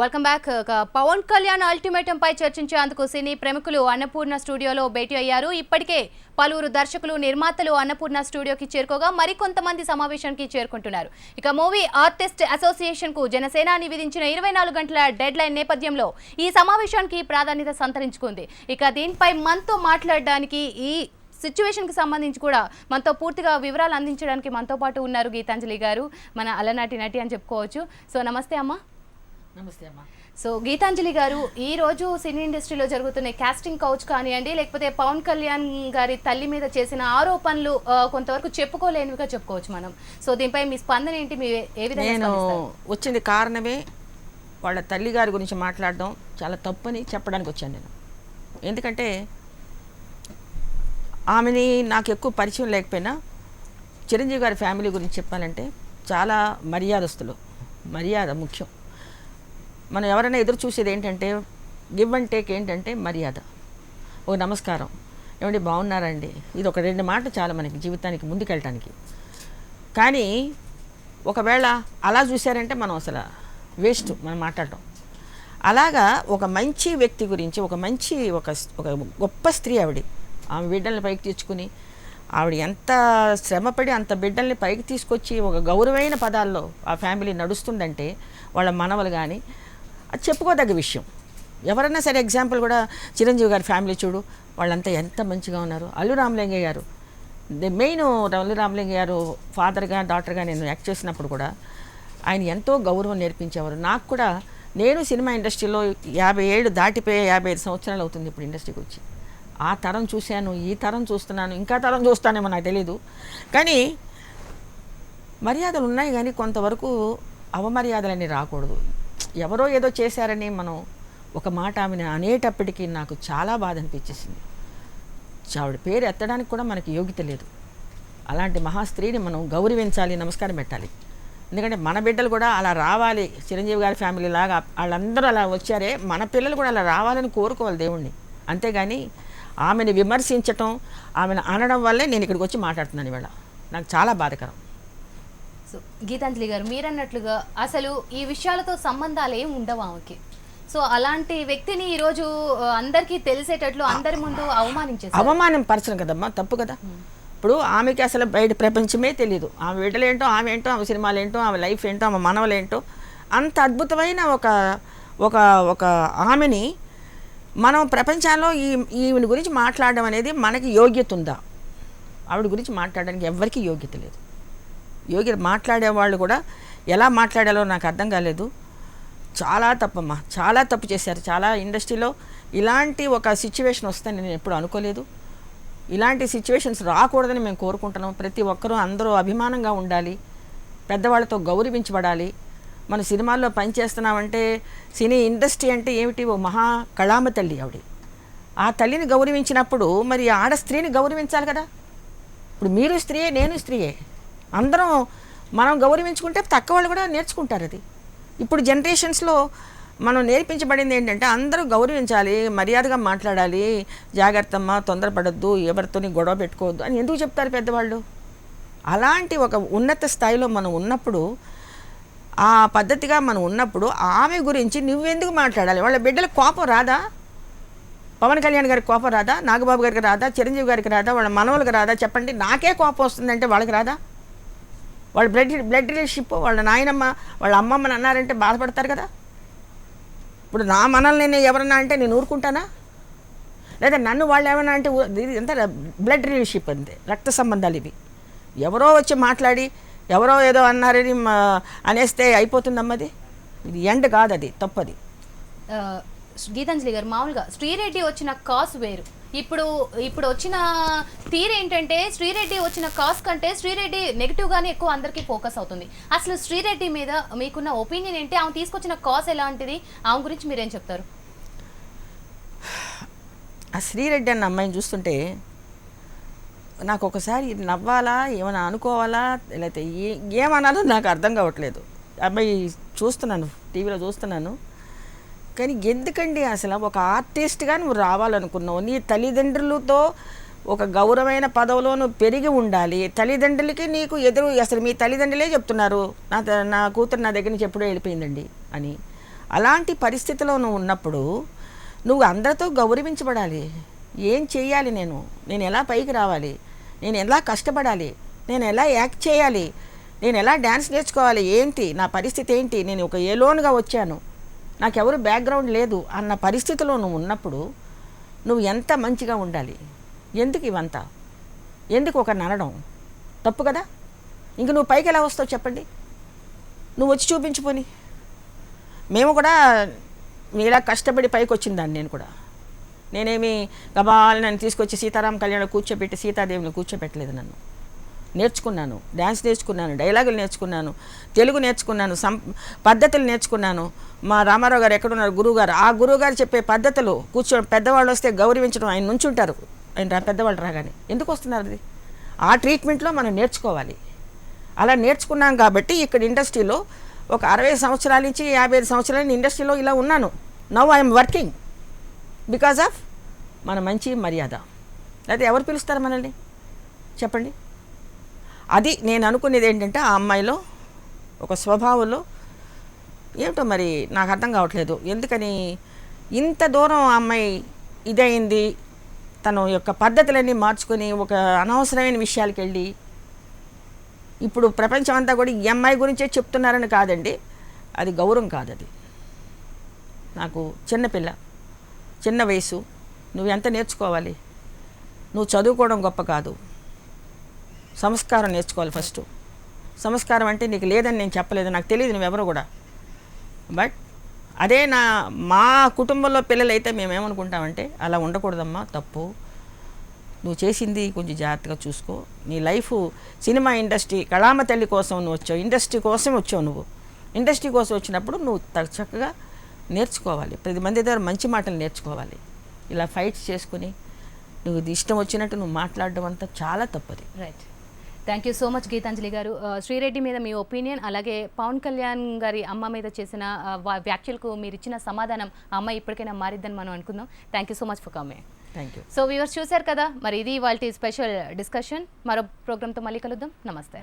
Welcome uh, back Pawan Kalyan ultimatum పై చర్చించేందుకు సినీ ప్రముఖులు అన్నపూర్ణ స్టూడియోలో భేటీ అయ్యారు. ఇప్పటికే పలువురు దర్శకులు నిర్మాతలు అన్నపూర్ణ స్టూడియోకి చేరుకోగా మరికొంతమంది సమావేశానికి చేరుకుంటున్నారు. ఇక మూవీ ఆర్టిస్ట్ అసోసియేషన్కు జనసేనాని విధించిన ఇరవై నాలుగు గంటల డెడ్ లైన్ నేపథ్యంలో ఈ సమావేశానికి ప్రాధాన్యత సంతరించుకుంది. ఇక దీనిపై మనతో మాట్లాడడానికి ఈ సిచ్యువేషన్కి సంబంధించి కూడా మనతో పూర్తిగా వివరాలు అందించడానికి మనతో పాటు ఉన్నారు గీతాంజలి గారు. మన అలనాటి నటి అని చెప్పుకోవచ్చు. సో నమస్తే అమ్మా. నమస్తే అమ్మా. సో గీతాంజలి గారు ఈ రోజు సినీ ఇండస్ట్రీలో జరుగుతున్న కాస్టింగ్ కౌచ్ కానివ్వండి లేకపోతే పవన్ కళ్యాణ్ గారి తల్లి మీద చేసిన ఆరోపణలు కొంతవరకు చెప్పుకోలేనివిగా చెప్పుకోవచ్చు మనం. సో దీనిపై మీ స్పందన ఏంటి? మీ ఏ విధంగా నేను? వచ్చింది కారణమే వాళ్ళ తల్లి గారి గురించి మాట్లాడడం చాలా తప్పని చెప్పడానికి వచ్చాను నేను. ఎందుకంటే ఆమెని నాకు ఎక్కువ పరిచయం లేకపోయినా చిరంజీవి గారి ఫ్యామిలీ గురించి చెప్పాలంటే చాలా మర్యాదస్తులు. మర్యాద ముఖ్యం. మనం ఎవరైనా ఎదురు చూసేది ఏంటంటే గివ్ అండ్ టేక్ ఏంటంటే మర్యాద. ఓ నమస్కారం. ఏమండి బాగున్నారండి? ఇది ఒక రెండు మాటలు చాలా మనకి జీవితానికి ముందుకెళ్ళటానికి. కానీ ఒకవేళ అలా చూశారంటే మనం అసలు వేస్ట్ మనం మాట్లాడటం. అలాగా ఒక మంచి వ్యక్తి గురించి ఒక మంచి ఒక ఒక గొప్ప స్త్రీ ఆవిడ ఆమె బిడ్డల్ని పైకి తెచ్చుకుని ఆవిడ ఎంత శ్రమపడి అంత బిడ్డల్ని పైకి తీసుకొచ్చి ఒక గౌరవమైన పదాల్లో ఆ ఫ్యామిలీ నడుస్తుందంటే వాళ్ళ మనవలు కానీ అది చెప్పుకోదగ్గ విషయం. ఎవరైనా సరే ఎగ్జాంపుల్ కూడా చిరంజీవి గారి ఫ్యామిలీ చూడు వాళ్ళంతా ఎంత మంచిగా ఉన్నారు. అల్లు రామలింగయ్య గారు ది మెయిన్ అల్లు రామలింగయ్య గారు ఫాదర్గా డాక్టర్గా నేను యాక్ట్ చేసినప్పుడు కూడా ఆయన ఎంతో గౌరవం నేర్పించేవారు. నాకు కూడా నేను సినిమా ఇండస్ట్రీలో యాభై ఏడు దాటిపోయే యాభై ఐదు సంవత్సరాలు అవుతుంది ఇప్పుడు ఇండస్ట్రీకి వచ్చి ఆ తరం చూశాను ఈ తరం చూస్తున్నాను ఇంకా తరం చూస్తానేమో నాకు తెలీదు. కానీ మర్యాదలు ఉన్నాయి కానీ కొంతవరకు అవమర్యాదలన్నీ రాకూడదు. ఎవరో ఏదో చేశారని మనం ఒక మాట ఆమెను అనేటప్పటికీ నాకు చాలా బాధ అనిపించేసింది. ఆవిడ పేరు ఎత్తడానికి కూడా మనకి యోగ్యత లేదు. అలాంటి మహాస్త్రీని మనం గౌరవించాలి నమస్కారం పెట్టాలి. ఎందుకంటే మన బిడ్డలు కూడా అలా రావాలి చిరంజీవి గారి ఫ్యామిలీ లాగా వాళ్ళందరూ అలా వచ్చారే మన పిల్లలు కూడా అలా రావాలని కోరుకోవాలి దేవుణ్ణి. అంతేగాని ఆమెను విమర్శించటం ఆమెను అనడం వల్లే నేను ఇక్కడికి వచ్చి మాట్లాడుతున్నాను ఇవాళ. నాకు చాలా బాధకరం. సో గీతాంజలి గారు మీరన్నట్లుగా అసలు ఈ విషయాలతో సంబంధాలు ఏమి ఉండవు ఆమెకి. సో అలాంటి వ్యక్తిని ఈ రోజు ఆ, అందరికీ తెలిసేటట్లు అందరి ముందు అవమానించేసారు అవమానం పరచడం కదమ్మా తప్పు కదా. ఇప్పుడు ఆమెకి అసలు బయట ప్రపంచమే తెలియదు ఆమె బిడ్డలేంటో ఆమె ఏంటో ఆమె సినిమాలు ఏంటో ఆమె లైఫ్ ఏంటో ఆమె మనవలేంటో అంత అద్భుతమైన ఒక ఒక ఒక ఆమెని మనం ప్రపంచంలో ఈ ఈమెను గురించి మాట్లాడడం అనేది మనకి యోగ్యత ఉందా? ఆవిడ గురించి మాట్లాడడానికి ఎవరికీ యోగ్యత లేదు. యోగి మాట్లాడే వాళ్ళు కూడా ఎలా మాట్లాడాలో నాకు అర్థం కాలేదు. చాలా తప్పమ్మా. చాలా తప్పు చేశారు. చాలా ఇండస్ట్రీలో ఇలాంటి ఒక సిచ్యువేషన్ వస్తుందని నేను ఎప్పుడు అనుకోలేదు. ఇలాంటి సిచ్యువేషన్స్ రాకూడదని మేము కోరుకుంటున్నాం. ప్రతి ఒక్కరూ అందరూ అభిమానంగా ఉండాలి. పెద్దవాళ్ళతో గౌరవించబడాలి. మన సినిమాల్లో పనిచేస్తున్నామంటే సినీ ఇండస్ట్రీ అంటే ఏమిటి? ఓ మహా కళామ తల్లి ఆవిడ. ఆ తల్లిని గౌరవించినప్పుడు మరి ఆడ స్త్రీని గౌరవించాలి కదా? ఇప్పుడు మీరు స్త్రీయే నేను స్త్రీయే. అందరం మనం గౌరవించుకుంటే తక్కువ వాళ్ళు కూడా నేర్చుకుంటారు అది. ఇప్పుడు జనరేషన్స్లో మనం నేర్పించబడింది ఏంటంటే అందరూ గౌరవించాలి మర్యాదగా మాట్లాడాలి జాగ్రత్తమ్మ తొందరపడద్దు ఎవరితోని గొడవ పెట్టుకోవద్దు అని ఎందుకు చెప్తారు పెద్దవాళ్ళు? అలాంటి ఒక ఉన్నత స్థాయిలో మనం ఉన్నప్పుడు ఆ పద్ధతిగా మనం ఉన్నప్పుడు ఆమె గురించి నువ్వెందుకు మాట్లాడాలి? వాళ్ళ బిడ్డల కోపం రాదా? పవన్ కళ్యాణ్ గారికి కోపం రాదా? నాగబాబు గారికి రాదా? చిరంజీవి గారికి రాదా? వాళ్ళ మనవలకు రాదా? చెప్పండి నాకే కోపం వస్తుందంటే వాళ్ళకి రాదా? వాళ్ళ బ్లడ్ బ్లడ్ రిలేషన్షిప్ వాళ్ళ నాయనమ్మ వాళ్ళ అమ్మమ్మని అన్నారంటే బాధపడతారు కదా? ఇప్పుడు నా మనల్ని నేను ఎవరన్నా అంటే నేను ఊరుకుంటానా? లేదా నన్ను వాళ్ళు ఏమన్నా అంటే ఇది ఎంత బ్లడ్ రిలేషన్షిప్ అంతే రక్త సంబంధాలు ఇవి. ఎవరో వచ్చి మాట్లాడి ఎవరో ఏదో అన్నారని మా- అనేస్తే అయిపోతుందమ్మది ఇది ఎండ్ కాదు అది తప్పది గీతాంజలి గారు మామూలుగా శ్రీరెడ్డి వచ్చిన కాస్ వేరు. ఇప్పుడు ఇప్పుడు వచ్చిన తీరు ఏంటంటే శ్రీరెడ్డి వచ్చిన కాస్ కంటే శ్రీరెడ్డి నెగిటివ్గానే ఎక్కువ అందరికీ ఫోకస్ అవుతుంది. అసలు శ్రీరెడ్డి మీద మీకున్న ఒపీనియన్ ఏంటి? ఆమె తీసుకొచ్చిన కాస్ ఎలాంటిది? ఆమె గురించి మీరేం చెప్తారు? ఆ శ్రీరెడ్డి అన్న అమ్మాయిని చూస్తుంటే నాకు ఒకసారి నవ్వాలా ఏమైనా అనుకోవాలా లేకపోతే ఏ ఏమనాలో నాకు అర్థం కావట్లేదు. అబ్బాయి చూస్తున్నాను టీవీలో చూస్తున్నాను. కానీ ఎందుకండి అసలు ఒక ఆర్టిస్ట్గా నువ్వు రావాలనుకున్నావు? నీ తల్లిదండ్రులతో ఒక గౌరవమైన పదవిలో నువ్వు పెరిగి ఉండాలి. తల్లిదండ్రులకి నీకు ఎదురు అసలు మీ తల్లిదండ్రులే చెప్తున్నారు. నా నా కూతురు నా దగ్గర నుంచి ఎప్పుడో వెళ్ళిపోయిందండి అని. అలాంటి పరిస్థితిలో నువ్వు ఉన్నప్పుడు నువ్వు అందరితో గౌరవించబడాలి. ఏం చేయాలి నేను? నేను ఎలా పైకి రావాలి? నేను ఎలా కష్టపడాలి? నేను ఎలా యాక్ట్ చేయాలి? నేను ఎలా డ్యాన్స్ నేర్చుకోవాలి? ఏంటి? నా పరిస్థితి ఏంటి? నేను ఒక ఏలోనుగా వచ్చాను. నాకెవరు బ్యాక్గ్రౌండ్ లేదు అన్న పరిస్థితిలో నువ్వు ఉన్నప్పుడు నువ్వు ఎంత మంచిగా ఉండాలి? ఎందుకు ఇవంతా? ఎందుకు ఒక నడడం తప్పు కదా? ఇంక నువ్వు పైకి ఎలా వస్తావు చెప్పండి? నువ్వు వచ్చి చూపించుకొని. మేము కూడా మీలా కష్టపడి పైకి వచ్చిందాన్ని నేను కూడా. నేనేమి గబాలని నన్ను తీసుకొచ్చి సీతారాం కళ్యాణ్ కూర్చోబెట్టి సీతాదేవిని కూర్చోబెట్టలేదు నన్ను. నేర్చుకున్నాను డ్యాన్స్ నేర్చుకున్నాను డైలాగులు నేర్చుకున్నాను తెలుగు నేర్చుకున్నాను సం పద్ధతులు నేర్చుకున్నాను. మా రామారావు గారు ఎక్కడున్నారు? గురువు గారు ఆ గురువు గారు చెప్పే పద్ధతులు కూర్చోడం పెద్దవాళ్ళు వస్తే గౌరవించడం ఆయన నుంచుంటారు. ఆయన రా పెద్దవాళ్ళు రాగానే. ఎందుకు వస్తున్నారు అది? ఆ ట్రీట్మెంట్లో మనం నేర్చుకోవాలి. అలా నేర్చుకున్నాం కాబట్టి ఇక్కడ ఇండస్ట్రీలో ఒక అరవై సంవత్సరాల నుంచి యాభై ఐదు సంవత్సరాల నుంచి ఇండస్ట్రీలో ఇలా ఉన్నాను. Now I'm working because of మన మంచి మర్యాద. అయితే ఎవరు పిలుస్తారు మనల్ని? చెప్పండి. అది నేను అనుకునేది ఏంటంటే ఆ అమ్మాయిలో ఒక స్వభావంలో ఏమిటో మరి నాకు అర్థం కావట్లేదు. ఎందుకని? ఇంత దూరం ఆ అమ్మాయి ఇదైంది తన యొక్క పద్ధతులన్నీ మార్చుకొని ఒక అనవసరమైన విషయాలకు వెళ్ళి ఇప్పుడు ప్రపంచం అంతా కూడా ఈ అమ్మాయి గురించే చెప్తున్నారని కాదండి. అది గౌరవం కాదు అది నాకు చిన్నపిల్ల చిన్న వయసు. నువ్వు ఎంత నేర్చుకోవాలి? నువ్వు చదువుకోవడం గొప్ప కాదు. సంస్కారం నేర్చుకోవాలి ఫస్ట్. సంస్కారం అంటే నీకు లేదని నేను చెప్పలేదు నాకు తెలియదు నువ్వెవరు కూడా. బట్ అదే నా మా కుటుంబంలో పిల్లలు అయితే మేమేమనుకుంటామంటే అలా ఉండకూడదమ్మా తప్పు. నువ్వు చేసింది కొంచెం జాగ్రత్తగా చూసుకో. నీ లైఫ్ సినిమా ఇండస్ట్రీ కళామ తల్లి కోసం నువ్వు వచ్చావు ఇండస్ట్రీ కోసం వచ్చావు నువ్వు. ఇండస్ట్రీ కోసం వచ్చినప్పుడు నువ్వు చక్కగా నేర్చుకోవాలి. ప్రతి మంది దగ్గర మంచి మాటలు నేర్చుకోవాలి. ఇలా ఫైట్స్ చేసుకుని నువ్వు ఇది ఇష్టం వచ్చినట్టు నువ్వు మాట్లాడడం అంతా చాలా తప్పది. Right thank you so much Geetanjali garu. Sri Reddy మీద మీ ఒపీనియన్ అలాగే పవన్ కళ్యాణ్ గారి అమ్మ మీద చేసిన వా- వ్యాఖ్యలకు మీరు ఇచ్చిన సమాధానం ఆ అమ్మాయి ఇప్పటికైనా మారిద్దని మనం అనుకుందాం. Thank you so much for coming thank you so viewers చూశారు కదా మరి ఇది వాళ్ళ స్పెషల్ డిస్కషన్ మరో ప్రోగ్రామ్తో మళ్ళీ కలుద్దాం. నమస్తే.